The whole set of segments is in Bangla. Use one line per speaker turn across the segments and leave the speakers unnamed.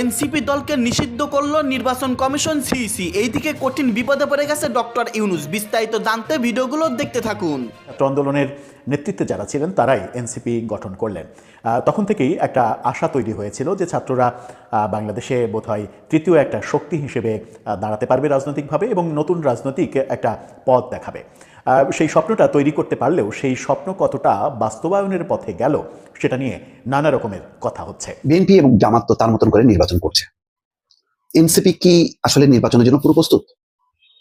এনসিপি দলকে নিষিদ্ধ করল নির্বাচন কমিশন সিইসি। এইদিকে কঠিন বিপদে পড়ে গেছে ডক্টর ইউনুস। বিস্তারিত জানতে ভিডিওগুলো দেখতে থাকুন।
আন্দোলনের নেতৃত্বে যারা ছিলেন, তারাই এনসিপি গঠন করলেন। তখন থেকেই একটা আশা তৈরি হয়েছিল যে ছাত্ররা বাংলাদেশে বোধহয় তৃতীয় একটা শক্তি হিসেবে দাঁড়াতে পারবে রাজনৈতিকভাবে এবং নতুন রাজনৈতিক একটা পথ দেখাবে। সেই স্বপ্নটা তৈরি করতে পারলেও সেই স্বপ্ন কতটা বাস্তবায়নের পথে গেল, সেটা নিয়ে নানা রকমের কথা হচ্ছে।
বিএনপি এবং জামাত তো তার মতন করে নির্বাচন করছে। এনসিপি কি আসলে নির্বাচনের জন্য পুরো প্রস্তুত?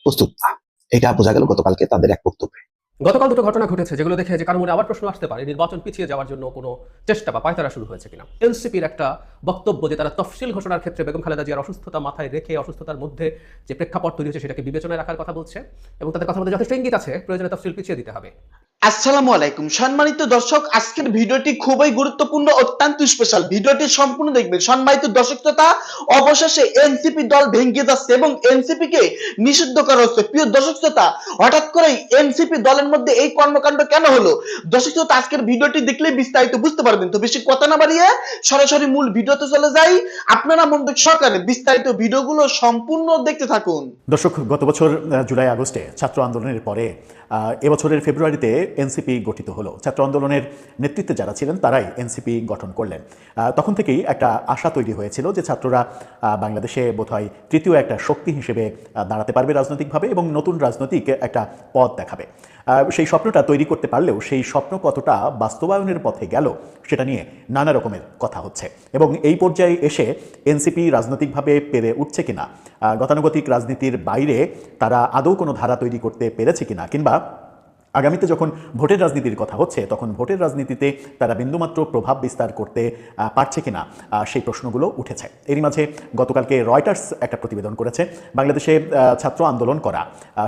প্রস্তুত না। এটা বোঝা গেল গতকালকে তাদের এক বক্তব্যে।
গতকাল দুটো ঘটনা ঘটেছে, যেগুলো দেখে যে কারও মনে আবার প্রশ্ন আসতে পারে, নির্বাচন পিছিয়ে যাওয়ার জন্য কোনো চেষ্টা বা পায়তারা শুরু হয়েছে কিনা। এনসিপির একটা বক্তব্য যে তারা তফসিল ঘোষণার ক্ষেত্রে বেগম খালেদা জিয়ার অসুস্থতা মাথায় রেখে, অসুস্থতার মধ্যে যে প্রেক্ষাপট তৈরি হয়েছে সেটাকে বিবেচনায় রাখার কথা বলছে এবং তাদের কথা মধ্যে যথেষ্ট ইঙ্গিত আছে, প্রয়োজনে তফসিল পিছিয়ে দিতে হবে।
আসসালামু আলাইকুম। সম্মানিত দর্শক, আজকের ভিডিওটি খুবই গুরুত্বপূর্ণ, অত্যন্ত স্পেশাল ভিডিওটি সম্পূর্ণ দেখবেন। সম্মানিত দর্শক তথা অবশেষে এনসিপি দল ভেঙে যাচ্ছে এবং এনসিপি কে নিষিদ্ধ করা হচ্ছে। প্রিয় দর্শক শ্রোতা, হঠাৎ করেই এনসিপি দলের মধ্যে এই কর্মকাণ্ড কেন হলো? দর্শক শ্রোতা, আজকের ভিডিওটি দেখলে বিস্তারিত বুঝতে পারবেন। তো বেশি কথা না বাড়িয়ে সরাসরি মূল ভিডিওতে চলে যাই। আপনারা মনোযোগ সহকারে বিস্তারিত ভিডিওগুলো সম্পূর্ণ দেখতে থাকুন।
দর্শক, গত বছর জুলাই আগস্টে ছাত্র আন্দোলনের পরে এবছরের ফেব্রুয়ারিতে এনসিপি গঠিত হলো। ছাত্র আন্দোলনের নেতৃত্বে যারা ছিলেন, তারাই এনসিপি গঠন করলেন। তখন থেকেই একটা আশা তৈরি হয়েছিল যে ছাত্ররা বাংলাদেশে বোধহয় তৃতীয় একটা শক্তি হিসেবে দাঁড়াতে পারবে রাজনৈতিকভাবে এবং নতুন রাজনৈতিক একটা পথ দেখাবে। সেই স্বপ্নটা তৈরি করতে পারলেও সেই স্বপ্ন কতটা বাস্তবায়নের পথে গেল সেটা নিয়ে নানা রকমের কথা হচ্ছে। এবং এই পর্যায়ে এসে এনসিপি রাজনৈতিকভাবে পেরে উঠছে কিনা গতানুগতিক রাজনীতির বাইরে তারা আদৌ কোনো ধারা তৈরি করতে পেরেছে কিনা, কিংবা আগামীতে যখন ভোটের রাজনীতির কথা হচ্ছে, তখন ভোটের রাজনীতিতে তারা বিন্দুমাত্র প্রভাব বিস্তার করতে পারছে কিনা সেই প্রশ্নগুলো উঠেছে। এরই মাঝে গতকালকে রয়টার্স একটা প্রতিবেদন করেছে, বাংলাদেশে ছাত্র আন্দোলন করা।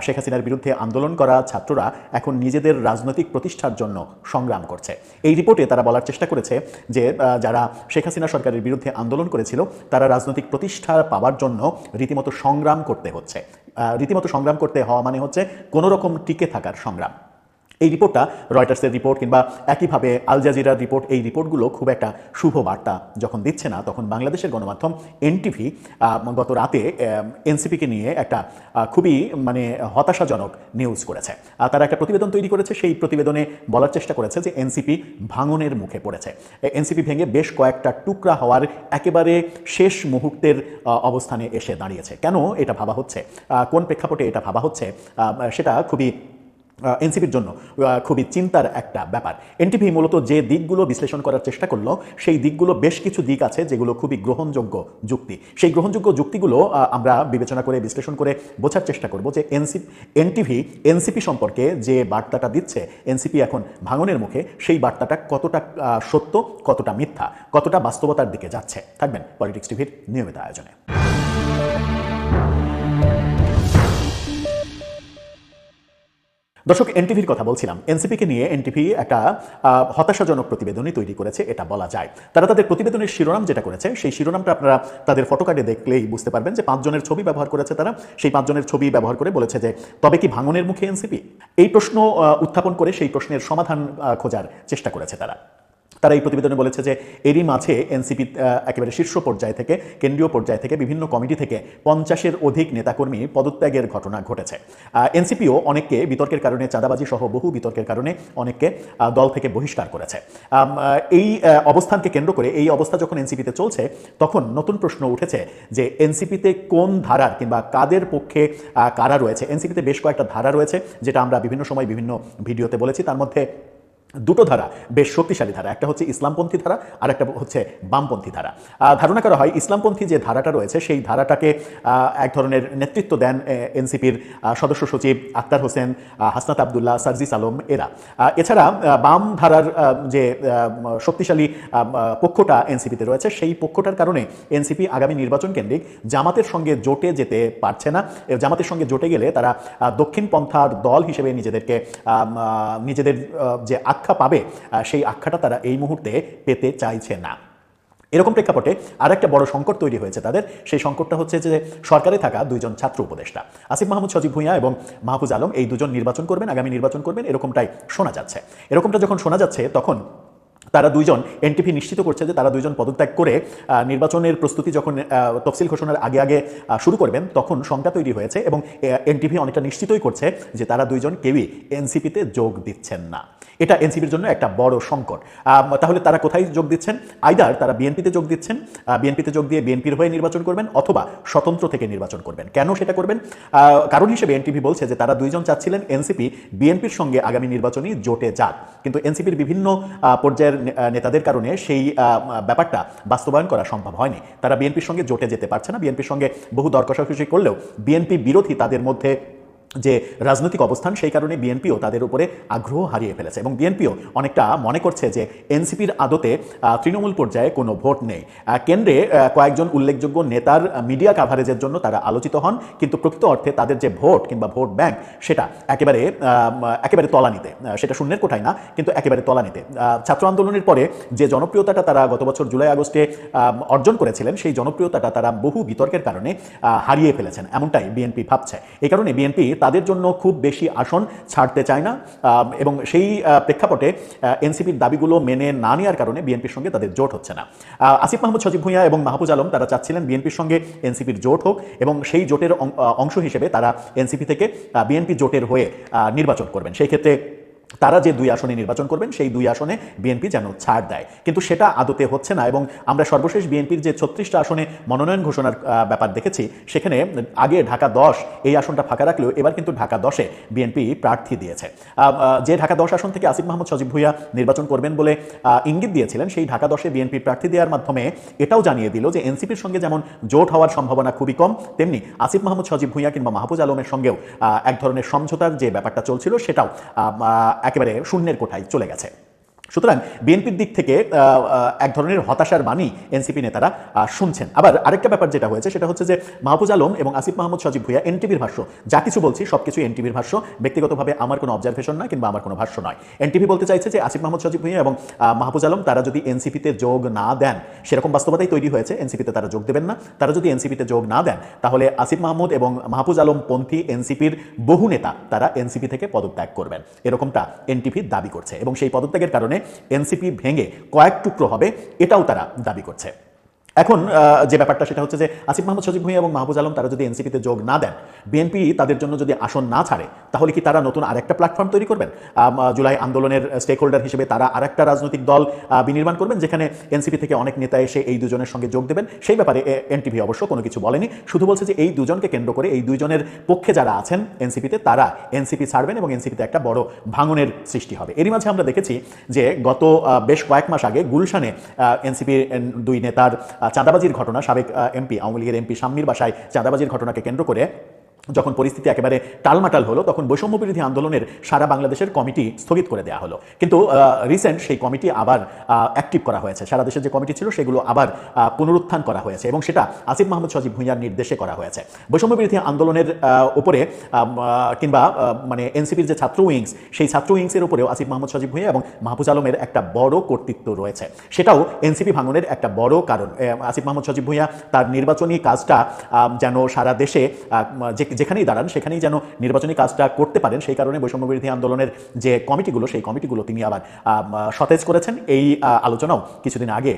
শেখ হাসিনার বিরুদ্ধে আন্দোলন করা ছাত্ররা এখন নিজেদের রাজনৈতিক প্রতিষ্ঠার জন্য সংগ্রাম করছে। এই রিপোর্টে তারা বলার চেষ্টা করেছে যে যারা শেখ হাসিনা সরকারের বিরুদ্ধে আন্দোলন করেছিল, তারা রাজনৈতিক প্রতিষ্ঠা পাওয়ার জন্য রীতিমতো সংগ্রাম করতে হচ্ছে। রীতিমতো সংগ্রাম করতে হওয়া মানে হচ্ছে কোনো রকম টিকে থাকার সংগ্রাম। এই রিপোর্টটা রয়টার্সের রিপোর্ট কিংবা একইভাবে আল জাজিরার রিপোর্ট, এই রিপোর্টগুলো খুব একটা শুভ বার্তা যখন দিচ্ছে না, তখন বাংলাদেশের গণমাধ্যম এনটিভি গত রাতে এনসিপিকে নিয়ে একটা খুবই মানে হতাশাজনক নিউজ করেছে। তারা একটা প্রতিবেদন তৈরি করেছে, সেই প্রতিবেদনে বলার চেষ্টা করেছে যে এনসিপি ভাঙনের মুখে পড়েছে। এনসিপি ভেঙে বেশ কয়েকটা টুকরা হওয়ার একেবারে শেষ মুহূর্তের অবস্থানে এসে দাঁড়িয়েছে। কেন এটা ভাবা হচ্ছে? কোন প্রেক্ষাপটে এটা ভাবা হচ্ছে? সেটা খুবই এনসিপির জন্য খুবই চিন্তার একটা ব্যাপার। এনটিভি মূলত যে দিকগুলো বিশ্লেষণ করার চেষ্টা করল, সেই দিকগুলো বেশ কিছু দিক আছে যেগুলো খুবই গ্রহণযোগ্য যুক্তি। সেই গ্রহণযোগ্য যুক্তিগুলো আমরা বিবেচনা করে, বিশ্লেষণ করে বোঝার চেষ্টা করব যে এনসি, এনটিভি, এনসিপি সম্পর্কে যে বার্তাটা দিচ্ছে, এনসিপি এখন ভাঙনের মুখে সেই বার্তাটা কতটা সত্য, কতটা মিথ্যা, কতটা বাস্তবতার দিকে যাচ্ছে। থাকবেন পলিটিক্স টিভির নিয়মিত আয়োজনে। দর্শক, এনটিভির কথা বলছিলাম। এনসিপিকে নিয়ে এনটিভি একটা হতাশাজনক প্রতিবেদনই তৈরি করেছে, এটা বলা যায়। তারা তাদের প্রতিবেদনের শিরোনাম যেটা করেছে, সেই শিরোনামটা আপনারা তাদের ফটোকার্ডে দেখলেই বুঝতে পারবেন যে পাঁচজনের ছবি ব্যবহার করেছে তারা। সেই পাঁচজনের ছবি ব্যবহার করে বলেছে যে, তবে কি ভাঙনের মুখে এনসিপি? এই প্রশ্ন উত্থাপন করে সেই প্রশ্নের সমাধান খোঁজার চেষ্টা করেছে তারা। তারা এই প্রতিবেদনে বলেছে যে এরই মাঝে এনসিপি একেবারে শীর্ষ পর্যায় থেকে, কেন্দ্রীয় পর্যায় থেকে বিভিন্ন কমিটি থেকে পঞ্চাশের অধিক নেতাকর্মী পদত্যাগের ঘটনা ঘটেছে। এনসিপিও অনেককে বিতর্কের কারণে, চাঁদাবাজি সহ বহু বিতর্কের কারণে অনেককে দল থেকে বহিষ্কার করেছে। এই অবস্থানকে কেন্দ্র করে এই অবস্থা যখন এনসিপিতে চলছে, তখন নতুন প্রশ্ন উঠেছে যে এনসিপিতে কোন ধারার কিংবা কাদের পক্ষে কারা রয়েছে? এনসিপিতে বেশ কয়েকটা ধারা রয়েছে, যেটা আমরা বিভিন্ন সময় বিভিন্ন ভিডিওতে বলেছি। তার মধ্যে দুটো ধারা বেশ শক্তিশালী ধারা একটা হচ্ছে ইসলামপন্থী ধারা আর একটা হচ্ছে বামপন্থী ধারা। ধারণা করা হয় ইসলামপন্থী যে ধারাটা রয়েছে সেই ধারাটাকে এক ধরনের নেতৃত্ব দেন এনসিপির সদস্য সচিব আক্তার হোসেন হাসনাত আবদুল্লাহ সার্জিস আলম এরা। এছাড়া বাম ধারার যে শক্তিশালী পক্ষটা এনসিপিতে রয়েছে সেই পক্ষটার কারণে এনসিপি আগামী নির্বাচন কেন্দ্রিক জামাতের সঙ্গে জোটে যেতে পারছে না। জামাতের সঙ্গে জোটে গেলে তারা আহ, দক্ষিণ পন্থার দল হিসেবে নিজেদেরকে নিজেদের যে আখ্যা পাবে সেই আখ্যাটা তারা এই মুহূর্তে পেতে চাইছে না। এরকম প্রেক্ষাপটে আর একটা বড় সংকট তৈরি হয়েছে তাদের। সেই সংকটটা হচ্ছে যে সরকারে থাকা দুইজন ছাত্র উপদেষ্টা। আসিফ মাহমুদ, সজীব ভুঁইয়া এবং মাহফুজ আলম এই দুজন নির্বাচন করবেন, আগামী নির্বাচন করবেন, এরকমটাই শোনা যাচ্ছে। এরকমটা যখন শোনা যাচ্ছে, তখন তারা দুইজন এনটিপি নিশ্চিত করছে যে তারা দুইজন পদত্যাগ করে নির্বাচনের প্রস্তুতি যখন তফসিল ঘোষণার আগে আগে শুরু করবেন, তখন সংখ্যা তৈরি হয়েছে এবং এনটিপি অনেকটা নিশ্চিতই করছে যে তারা দুইজন কেউই এনসিপিতে যোগ দিচ্ছেন না। এটা এনসিপির জন্য একটা বড় সংকট। তাহলে তারা কোথায় যোগ দিচ্ছেন? আইদার তারা বিএনপিতে যোগ দিচ্ছেন বিএনপিতে যোগ দিয়ে বিএনপির হয়ে নির্বাচন করবেন অথবা স্বতন্ত্র থেকে নির্বাচন করবেন। কেন সেটা করবেন? কারণ হিসেবে এনটিভি বলছে যে তারা দুইজন চাচ্ছিলেন এনসিপি বিএনপির সঙ্গে আগামী নির্বাচনী জোটে যাক। কিন্তু এনসিপির বিভিন্ন পর্যায়ের আহ, নেতাদের কারণে সেই ব্যাপারটা বাস্তবায়ন করা সম্ভব হয়নি। তারা বিএনপির সঙ্গে জোটে যেতে পারছে না। বিএনপির সঙ্গে বহু দর কষাকষি করলেও বিএনপি বিরোধী তাদের মধ্যে যে রাজনৈতিক অবস্থান সেই কারণে বিএনপিও তাদের উপরে আগ্রহ হারিয়ে ফেলেছে এবং বিএনপিও অনেকটা মনে করছে যে এনসিপির আদতে তৃণমূল পর্যায়ে কোনো ভোট নেই। কেন্দ্রে কয়েকজন উল্লেখযোগ্য নেতার মিডিয়া কাভারেজের জন্য তারা আলোচিত হন, কিন্তু প্রকৃত অর্থে তাদের যে ভোট কিংবা ভোট ব্যাংক সেটা একেবারে একেবারে তলানিতে সেটা শূন্যের কোঠায় না, কিন্তু একেবারে তলানিতে। ছাত্র আন্দোলনের পরে যে জনপ্রিয়তাটা তারা গত বছর জুলাই, আগস্টে অর্জন করেছিলেন, সেই জনপ্রিয়তাটা তারা বহু বিতর্কের কারণে হারিয়ে ফেলেছেন, এমনটাই বিএনপি ভাবছে। এই কারণে বিএনপি তাদের জন্য খুব বেশি আসন ছাড়তে চায় না এবং সেই প্রেক্ষাপটে এনসিপির দাবিগুলো মেনে না নেওয়ার কারণে বিএনপির সঙ্গে তাদের জোট হচ্ছে না। আসিফ মাহমুদ, সজীব ভুঁইয়া এবং মাহবুজ আলম তারা চাচ্ছিলেন বিএনপির সঙ্গে এনসিপির জোট হোক এবং সেই জোটের অংশ হিসেবে তারা এনসিপি থেকে বিএনপি জোটের হয়ে নির্বাচন করবেন। সেই ক্ষেত্রে তারা যে দুই আসনে নির্বাচন করবেন সেই দুই আসনে বিএনপি যেন ছাড় দেয়। কিন্তু সেটা আদতে হচ্ছে না এবং আমরা সর্বশেষ বিএনপির যে ছত্রিশটা আসনে মনোনয়ন ঘোষণার ব্যাপার দেখেছি সেখানে আগে ঢাকা দশ এই আসনটা ফাঁকা রাখলেও এবার কিন্তু ঢাকা দশে বিএনপি প্রার্থী দিয়েছে। যে ঢাকা দশ আসন থেকে আসিফ মাহমুদ সজিব ভুইয়া নির্বাচন করবেন বলে ইঙ্গিত দিয়েছিলেন সেই ঢাকা দশে বিএনপি প্রার্থী দেওয়ার মাধ্যমে এটাও জানিয়ে দিল যে এনসিপির সঙ্গে যেমন জোট হওয়ার সম্ভাবনা খুবই কম তেমনি আসিফ মাহমুদ সজিব ভুইয়া কিংবা মাহফুজ আলমের সঙ্গেও এক ধরনের সমঝোতার যে ব্যাপারটা চলছিল সেটাও আহ, একেবারে শূন্যের কোঠায় চলে গেছে। সুতরাং বিএনপির দিক থেকে এক ধরনের হতাশার বাণী এনসিপি নেতারা শুনছেন। আবার আরেকটা ব্যাপার যেটা হয়েছে সেটা হচ্ছে যে মাহফুজ আলম এবং আসিফ মাহমুদ সজিব ভুইয়া এনটিভির ভাষ্য যা কিছু বলছি সব কিছু এনটিভির ভাষ্য ব্যক্তিগতভাবে আমার কোনো অবজারভেশন নয় কিংবা আমার কোনো ভাষ্য নয়। এনটিভি বলতে চাইছে যে আসিফ মাহমুদ সজিব ভুইয়া এবং আহ, মাহফুজ আলম তারা যদি এনসিপিতে যোগ না দেন সেরকম বাস্তবতাই তৈরি হয়েছে এনসিপিতে তারা যোগ দেবেন না। তারা যদি এনসিপিতে যোগ না দেন তাহলে আসিফ মাহমুদ এবং মাহফুজ আলম পন্থী এনসিপির বহু নেতা তারা এনসিপি থেকে পদত্যাগ করবেন। এরকমটা এনটিভি দাবি করছে এবং সেই পদত্যাগের কারণে এনসিপি ভেঙে কয়েক টুকরো হবে এটাও তারা দাবি করছে। এখন যে ব্যাপারটা সেটা হচ্ছে যে আসিফ মাহমুদ, সজিব ভুঁইয়া এবং মাহবুজ আলম তারা যদি এনসিপিতে যোগ না দেন, বিএনপি তাদের জন্য যদি আসন না ছাড়ে, তাহলে কি তারা নতুন আরেকটা প্ল্যাটফর্ম তৈরি করবেন? জুলাই আন্দোলনের স্টেক হোল্ডার হিসেবে তারা আরেকটা রাজনৈতিক দল বিনির্মাণ করবেন, যেখানে এনসিপি থেকে অনেক নেতা এসে এই দুজনের সঙ্গে যোগ দেবেন? সেই ব্যাপারে এনটিভি অবশ্য কোনো কিছু বলেনি। শুধু বলছে যে এই দুজনকে কেন্দ্র করে, এই দুজনের পক্ষে যারা আছেন এনসিপিতে, তারা এনসিপি ছাড়বেন এবং এনসিপিতে একটা বড় ভাঙনের সৃষ্টি হবে। এরই মাঝে আমরা দেখেছি যে গত বেশ কয়েক মাস আগে গুলশানে এনসিপির দুই নেতার চাঁদাবাজির ঘটনা সাবেক এমপি আওয়ামী লীগের এমপি শাম্মীর বাসায় চাঁদাবাজির ঘটনাকে কেন্দ্র করে যখন পরিস্থিতি একেবারে টালমাটাল হলো, তখন বৈষম্য বিরোধী আন্দোলনের সারা বাংলাদেশের কমিটি স্থগিত করে দেওয়া হলো। কিন্তু রিসেন্ট সেই কমিটি আবার অ্যাক্টিভ করা হয়েছে। সারা দেশের যে কমিটি ছিল, সেগুলো আবার পুনরুত্থান করা হয়েছে এবং সেটা আসিফ মাহমুদ সজিব ভুঁইয়ার নির্দেশে করা হয়েছে। বৈষম্য বিরোধী আন্দোলনের উপরে কিংবা মানে এনসিপির যে ছাত্র উইংস, সেই ছাত্র উইংসের উপরেও আসিফ মাহমুদ সজিব ভুঁইয়া এবং মাহফুজ আলমের একটা বড় কর্তৃত্ব রয়েছে। সেটাও এনসিপি ভাঙনের একটা বড় কারণ। আসিফ মাহমুদ সজিব ভুঁইয়া তার নির্বাচনী কাজটা যেন সারা দেশে যে- যেখানেই দাঁড়ান, সেখানেই যেন নির্বাচনী কাজটা করতে পারেন, সেই কারণে বৈষম্য বিরোধী আন্দোলনের যে কমিটিগুলো, সেই কমিটিগুলো তিনি আবার সতেজ করেছেন। এই আলোচনাও কিছুদিন আগে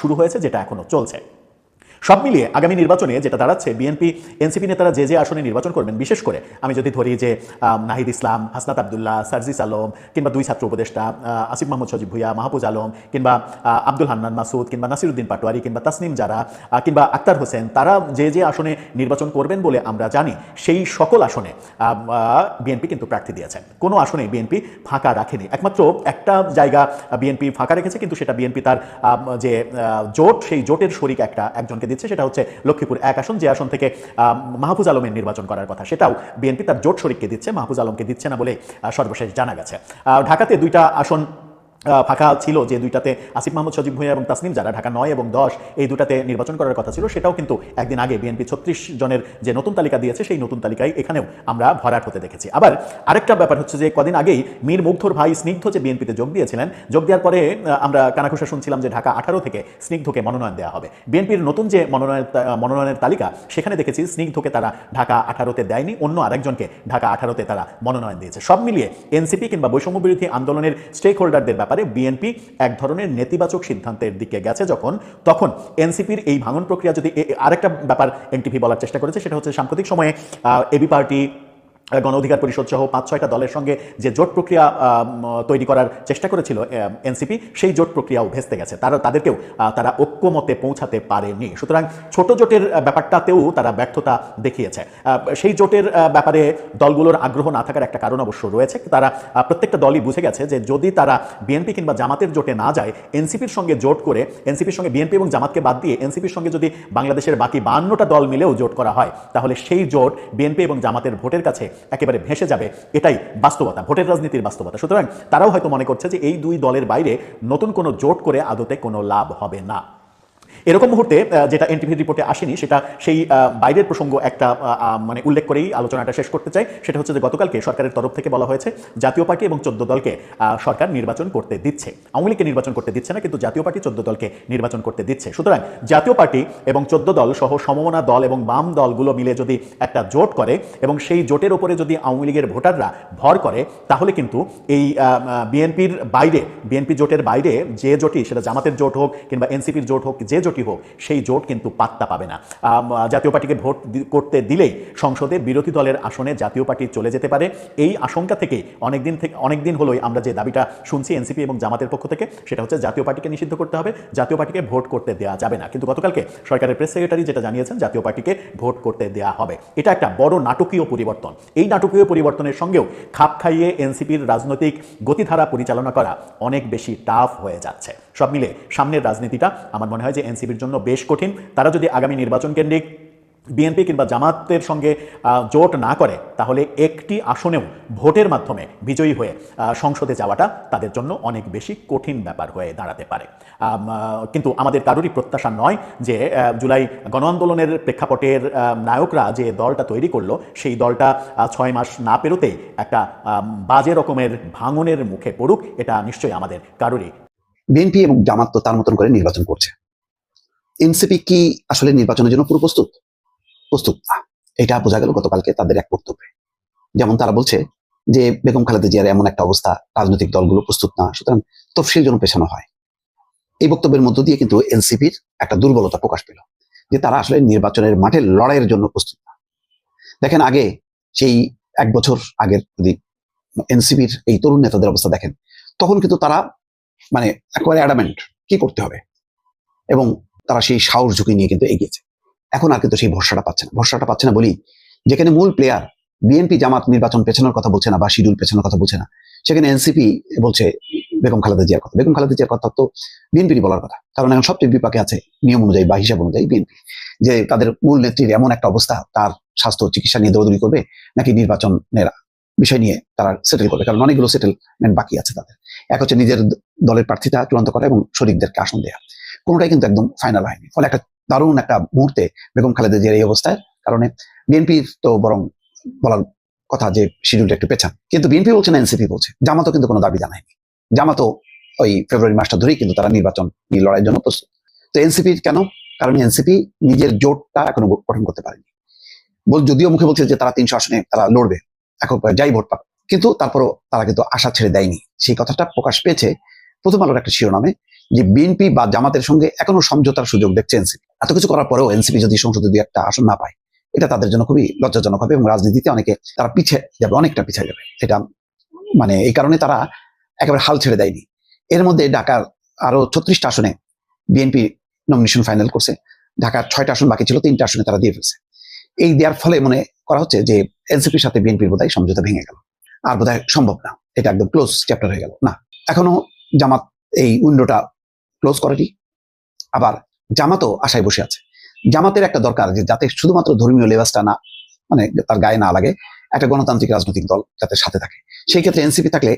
শুরু হয়েছে, যেটা এখনও চলছে। সব মিলিয়ে আগামী নির্বাচনে যেটা দাঁড়াচ্ছে বিএনপি এনসিপি নেতারা যে যে আসনে নির্বাচন করবেন, বিশেষ করে আমি যদি ধরি যে নাহিদ ইসলাম, হাসনাত আবদুল্লাহ, সার্জিস আলম, কিংবা দুই ছাত্র উপদেষ্টা আসিফ মাহমুদ সজিব ভুইয়া, মাহফুজ আলম, কিংবা আব্দুল হান্নান মাসুদ, কিংবা নাসিরুদ্দিন পাটোয়ারি, কিংবা তাসনিম যারা কিংবা আক্তার হোসেন, তারা যে যে আসনে নির্বাচন করবেন বলে আমরা জানি, সেই সকল আসনে বিএনপি কিন্তু প্রার্থী দিয়েছেন। কোনো আসনে বিএনপি ফাঁকা রাখেনি। একমাত্র একটা জায়গা বিএনপি ফাঁকা রেখেছে, কিন্তু সেটা বিএনপি তার যে জোট, সেই জোটের শরিক একটা, একজনকে দিচ্ছে, সেটা হচ্ছে লক্ষ্মীপুর এক আসন, যে আসন থেকে মাহফুজ আলমের নির্বাচন করার কথা। সেটাও বিএনপি তার জোট শরিককে দিচ্ছে, মাহফুজ আলমকে দিচ্ছে না বলে সর্বশেষ জানা গেছে। ঢাকাতে দুইটা আসন ফাঁকা ছিল যে দুইটাতে আসিফ মাহমুদ, সজিব ভুঁইয়া এবং তাসনিম, যারা ঢাকা নয় এবং দশ, এই দুটাতে নির্বাচন করার কথা ছিল। সেটাও কিন্তু একদিন আগে বিএনপি ছত্রিশ জনের যে নতুন তালিকা দিয়েছে, সেই নতুন তালিকায় এখানেও আমরা ভরাট হতে দেখেছি। আবার আরেকটা ব্যাপার হচ্ছে যে কদিন আগেই মীর মুগ্ধর ভাই স্নিগ্ধ যে বিএনপিতে যোগ দিয়েছিলেন, যোগ দেওয়ার পরে আমরা কানাঘুষা শুনছিলাম যে ঢাকা আঠারো থেকে স্নিগ্ধকে মনোনয়ন দেওয়া হবে। বিএনপির নতুন যে মনোনয়ন মনোনয়নের তালিকা, সেখানে দেখেছি স্নিগ্ধকে তারা ঢাকা আঠারোতে দেয়নি, অন্য আরেকজনকে ঢাকা আঠারোতে তারা মনোনয়ন দিয়েছে। সব মিলিয়ে এনসিপি কিংবা বৈষম্য বিরোধী আন্দোলনের স্টেক হোল্ডারদের ব্যাপারে ব্যাপারে বিএনপি এক ধরনের নেতিবাচক সিদ্ধান্তের দিকে গেছে যখন, তখন এনসিপির এই ভাঙন প্রক্রিয়া যদি আরেকটা ব্যাপার এনটিভি বলার চেষ্টা করেছে, সেটা হচ্ছে সাম্প্রতিক সময়ে এবি পার্টি গণ অধিকার পরিষদ সহ পাঁচ, ছয়টা দলের সঙ্গে যে জোট প্রক্রিয়া তৈরি করার চেষ্টা করেছিল এনসিপি, সেই জোট প্রক্রিয়াও ভেস্তে গেছে। তারা, তাদেরকেও তারা ঐক্যমতে পৌঁছাতে পারেনি। সুতরাং ছোট জোটের ব্যাপারটাতেও তারা ব্যর্থতা দেখিয়েছে। সেই জোটের ব্যাপারে দলগুলোর আগ্রহ না থাকার একটা কারণ অবশ্য রয়েছে। তারা প্রত্যেকটা দলই বুঝে গেছে যে যদি তারা বিএনপি কিংবা জামাতের জোটে না যায়, এনসিপির সঙ্গে জোট করে, এনসিপির সঙ্গে বিএনপি এবং জামাতকে বাদ দিয়ে এনসিপির সঙ্গে যদি বাংলাদেশের বাকি বান্নটা দল মিলেও জোট করা হয়, তাহলে সেই জোট বিএনপি এবং জামাতের ভোটের কাছে একেবারে ভেসে যাবে, এটাই বাস্তবতা, ভোটের রাজনীতির বাস্তবতা। সুতরাং তারাও হয়তো মনে করছে যে এই দুই দলের বাইরে নতুন কোনো জোট করে আদতে কোনো লাভ হবে না। এরকম মুহূর্তে যেটা এনটিভির রিপোর্টে আসেনি, সেটা সেই বাইরের প্রসঙ্গ একটা মানে উল্লেখ করেই আলোচনাটা শেষ করতে চাই। সেটা হচ্ছে যে গতকালকে সরকারের তরফ থেকে বলা হয়েছে, জাতীয় পার্টি এবং চোদ্দ দলকে সরকার নির্বাচন করতে দিচ্ছে। আওয়ামী লীগকে নির্বাচন করতে দিচ্ছে না, কিন্তু জাতীয় পার্টি চোদ্দ দলকে নির্বাচন করতে দিচ্ছে। সুতরাং জাতীয় পার্টি এবং চোদ্দ দল সহ সমমনা দল এবং বাম দলগুলো মিলে যদি একটা জোট করে এবং সেই জোটের ওপরে যদি আওয়ামী লীগের ভোটাররা ভর করে, তাহলে কিন্তু এই বিএনপির বাইরে বিএনপি জোটের বাইরে যে জোটই, সেটা জামাতের জোট হোক কিংবা এনসিপির জোট হোক, যে জোটই হোক, সেই জোট কিন্তু পাত্তা পাবে না। জাতীয় পার্টিকে ভোট করতে দিলেই সংসদে বিরোধী দলের আসনে জাতীয় পার্টি চলে যেতে পারে। এই আশঙ্কা থেকে অনেকদিন থেকে, অনেকদিন হলোই আমরা যে দাবিটা শুনছি, এনসিপি এবং জামাতের পক্ষ থেকে, সেটা হচ্ছে জাতীয় পার্টিকে নিষিদ্ধ করতে হবে, জাতীয় পার্টিকে ভোট করতে দেওয়া যাবে না। কিন্তু গতকালকে সরকারের প্রেস সেক্রেটারি যেটা জানিয়েছেন, জাতীয় পার্টিকে ভোট করতে দেওয়া হবে। এটা একটা বড় নাটকীয় পরিবর্তন। এই নাটকীয় পরিবর্তনের সঙ্গেও খাপ খাইয়ে এনসিপির রাজনৈতিক গতিধারা পরিচালনা করা অনেক বেশি টাফ হয়ে যাচ্ছে। সব মিলে সামনের রাজনীতিটা আমার মনে হয় যে এনসিপির জন্য বেশ কঠিন। তারা যদি আগামী নির্বাচন কেন্দ্রিক বিএনপি কিংবা জামাতের সঙ্গে জোট না করে, তাহলে একটি আসনেও ভোটের মাধ্যমে বিজয়ী হয়ে সংসদে যাওয়াটা তাদের জন্য অনেক বেশি কঠিন ব্যাপার হয়ে দাঁড়াতে পারে। কিন্তু আমাদের কারোরই প্রত্যাশা নয় যে জুলাই গণ আন্দোলনের প্রেক্ষাপটের নায়করা যে দলটা তৈরি করল, সেই দলটা ছয় মাস না পেরোতেই একটা বাজে রকমের ভাঙনের মুখে পড়ুক, এটা নিশ্চয়ই আমাদের কারোরই
বিএনপি এবং জামাত তো তার মতন করে নির্বাচন করছে। এনসিপি কি আসলে নির্বাচনের জন্য পুরো প্রস্তুত? প্রস্তুত না। এটা বোঝা গেল গতকালকে তাদের এক বক্তব্যে। যেমন তারা বলছে যে বেগম খালেদা জিয়ার এমন একটা অবস্থা, রাজনৈতিক দলগুলো প্রস্তুত না, সুতরাং তফসিল যেন পেছানো হয়। এই বক্তব্যের মধ্য দিয়ে কিন্তু এনসিপির একটা দুর্বলতা প্রকাশ পেল, যে তারা আসলে নির্বাচনের মাঠে লড়াইয়ের জন্য প্রস্তুত না। দেখেন আগে, সেই এক বছর আগের যদি এনসিপির এই তরুণ নেতাদের অবস্থা দেখেন, তখন কিন্তু তারা মানে একেবারে অ্যাডামেন্ট কি করতে হবে? এবং তারা সেই সাহস ঝুঁকি নিয়ে কিন্তু এগিয়েছে। এখন আর কিন্তু সেই ভরসাটা পাচ্ছে না। ভরসাটা পাচ্ছে না বলি যেখানে মূল প্লেয়ার বিএনপি জামাত নির্বাচন পেছানোর কথা বলছে না বা শিডিউল পেছানোর কথা বলছে না, সেখানে এনসিপি বলছে বেগম খালেদা জিয়ার কথা। বেগম খালেদা জিয়ার কথা তো বিএনপিরই বলার কথা। কারণ এখন সবচেয়ে বিপাকে আছে, নিয়ম অনুযায়ী বা হিসাব অনুযায়ী বিএনপি যে তাদের মূল নেত্রীর এমন একটা অবস্থা, তার স্বাস্থ্য চিকিৎসা নিয়ে দৌড়দৌড়ি করবে নাকি নির্বাচনের বিষয় নিয়ে তারা সেটেল করবে? কারণ অনেকগুলো সেটেলমেন্ট বাকি আছে তাদের। এক হচ্ছে নিজের দলের প্রার্থীতা চূড়ান্ত করা এবং শরিকদেরকে আসন দেওয়া কোনোটাই কিন্তু একদম ফাইনাল হয়নি। ফলে একটা দারুণ একটা মুহূর্তে বেগম খালেদা জিয়ার এই অবস্থায় কারণে বিএনপির তো বরং বলার কথা যে শিডিউলটা একটু পেছান। কিন্তু বিএনপি বলছে না, এনসিপি বলছে। জামাতও কিন্তু কোনো দাবি জানায়নি। জামাতও ওই ফেব্রুয়ারি মাসটা ধরেই কিন্তু তারা নির্বাচন নিয়ে লড়াইয়ের জন্য প্রস্তুত। তো এনসিপির কেন? কারণ এনসিপি নিজের জোটটা এখনও গঠন করতে পারেনি। বল যদিও মুখে বলছে যে তারা তিনশো আসনে তারা লড়বে এখন যাই ভোট পাবে কিন্তু তারপরও তারা কিন্তু আশা ছেড়ে দেয়নি। সেই কথাটা প্রকাশ পেয়েছে প্রথম আলোর একটা শিরোনামে যে বিএনপি বা জামাতের সঙ্গে এখনও সমঝোতার সুযোগ দেখছে এনসিপি এত কিছু করার পরেও এনসিপি যদি সংসদে দুই একটা আসন না পায়, এটা তাদের জন্য খুবই লজ্জাজনক হবে এবং রাজনীতিতে অনেকে তারা পিছিয়ে যাবে, অনেকটা পিছিয়ে যাবে। এটা মানে এই কারণে তারা একেবারে হাল ছেড়ে দেয়নি। এর মধ্যে ঢাকার আরও ছত্রিশটা আসনে বিএনপি নমিনেশন ফাইনাল করছে। ঢাকার ছয়টা আসন বাকি ছিল, তিনটা আসনে তারা দিয়ে ফেলছে। এই দেওয়ার ফলে মনে করা হচ্ছে যে এনসিপির সাথে বিএনপির বোধহয় সমঝোতা ভেঙে গেল। আর বোধহয় সম্ভব না। এটা একদম ক্লোজ চ্যাপ্টার হয়ে গেল। না, এখনও জামাত এই উইন্ডোটা ক্লোজ করেনি আবার জামাতও আশায় বসে আছে। জামাতের একটা দরকার যে যাতে শুধুমাত্র ধর্মীয় লেবাসটা না মানে তার গায়ে না লাগে, একটা গণতান্ত্রিক রাজনৈতিক দল যাতে সাথে থাকে। সেই ক্ষেত্রে এনসিপি থাকলে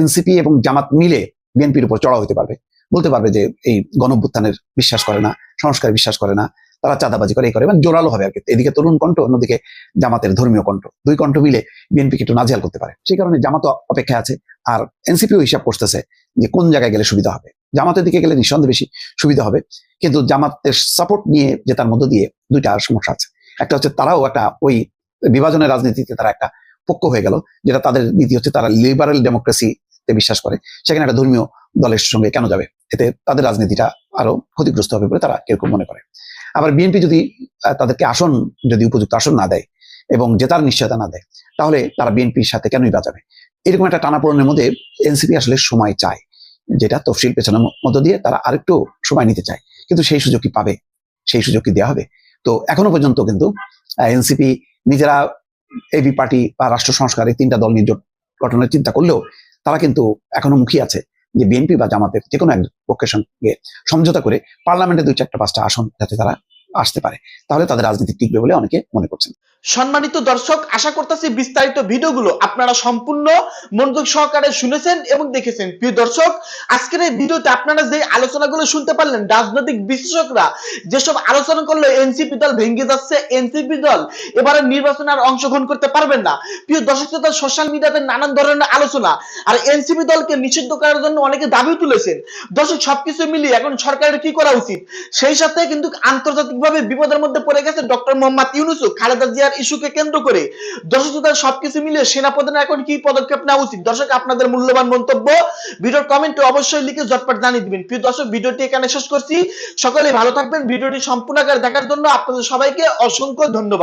এনসিপি এবং জামাত মিলে বিএনপির উপর চড়া হতে পারবে। বলতে পারবে যে এই গণভ্যুত্থানের বিশ্বাস করে না, সংস্কার বিশ্বাস করে না, তারা চাঁদাবাজি করে, এই করে মানে জোরালো হবে আর কি এদিকে তরুণ কণ্ঠ, অন্যদিকে জামাতের ধর্মীয় কণ্ঠ। দুই কণ্ঠ মিলে বিএনপিকে একটু নাজেহাল করতে পারে। সেই কারণে জামাত অপেক্ষা আছে। আর এনসিপিও হিসাব করতেছে যে কোন জায়গায় গেলে সুবিধা হবে? জামাতের দিকে গেলে নিঃসন্দেহে বেশি সুবিধা হবে। কিন্তু জামাতের সাপোর্ট নিয়ে যে তার মধ্য দিয়ে দুইটা সমস্যা আছে। একটা হচ্ছে তারাও একটা ওই বিভাজনের রাজনীতিতে তারা একটা পক্ষ হয়ে গেল, যেটা তাদের নীতি হচ্ছে তারা লিবারেল ডেমোক্রেসি বিশ্বাস করে। সেখানে একটা ধর্মীয় দলের সঙ্গে কেন যাবে? এতে তাদের রাজনীতিটা আরও ক্ষতিগ্রস্ত হবে বলে তারা এরকম মনে করে। আবার বিএনপি যদি তাদেরকে আসন যদি উপযুক্ত আসন না দেয় এবং জেতার নিশ্চয়তা না দেয়, তাহলে তারা বিএনপির সাথে কেনই বাজাবে এরকম একটা টানাপোড়েনের মধ্যে এনসিপি আসলে সময় চায়, যেটা তফসিল পেছনের মধ্য দিয়ে তারা আরেকটু সময় নিতে চায়। কিন্তু সেই সুযোগ কি পাবে? সেই সুযোগ কি দেওয়া হবে? তো এখনও পর্যন্ত কিন্তু এনসিপি নিজেরা এবি পার্টি বা রাষ্ট্র সংস্কার এই তিনটা দল নিয়ে জোট গঠনের চিন্তা করলেও তারা কিন্তু এখনও মুখী আছে যে বিএনপি বা জামাতের যে কোনো এক পক্ষের সঙ্গে সমঝোতা করে পার্লামেন্টে দুই চারটা পাঁচটা আসন যাতে তারা আসতে পারে। তাহলে তাদের রাজনীতি টিকবে বলে অনেকে মনে করছেন।
সম্মানিত দর্শক, আশা করতেছি বিস্তারিত ভিডিওগুলো আপনারা সম্পূর্ণ মনোযোগ সহকারে শুনেছেন এবং দেখেছেন। প্রিয় দর্শক, আজকের এই ভিডিওতে আপনারা যে আলোচনাগুলো শুনতে পারলেন, রাজনৈতিক বিশেষজ্ঞরা যেসব আলোচনা করল, এনসিপি দল ভেঙে যাচ্ছে, এনসিপি দল এবারে নির্বাচনে আর অংশগ্রহণ করতে পারবেন না। প্রিয় দর্শক শ্রোতা সোশ্যাল মিডিয়াতে নানান ধরনের আলোচনা আর এনসিপি দলকে নিষিদ্ধ করার জন্য অনেকে দাবিও তুলেছেন। দর্শক, সবকিছু মিলিয়ে এখন সরকারের কি করা উচিত? সেই সাথে কিন্তু আন্তর্জাতিকভাবে বিপদের মধ্যে পড়ে গেছে ডক্টর মোহাম্মদ ইউনুসু খালেদা জিয়ার ইস্যুকে কেন্দ্র করে। দর্শক সবকিছু মিলিয়ে সেনাপ্রধানের এখন কি পদক্ষেপ নেওয়া উচিত? দর্শক, আপনাদের মূল্যবান মন্তব্য, ভিডিওর কমেন্টে অবশ্যই লিখে ঝটপট জানিয়ে দিবেন। প্রিয় দর্শক, ভিডিওটি এখানে শেষ করছি। সকলে ভালো থাকবেন। ভিডিওটি সম্পূর্ণ আকারে দেখার জন্য আপনাদের সবাইকে অসংখ্য ধন্যবাদ।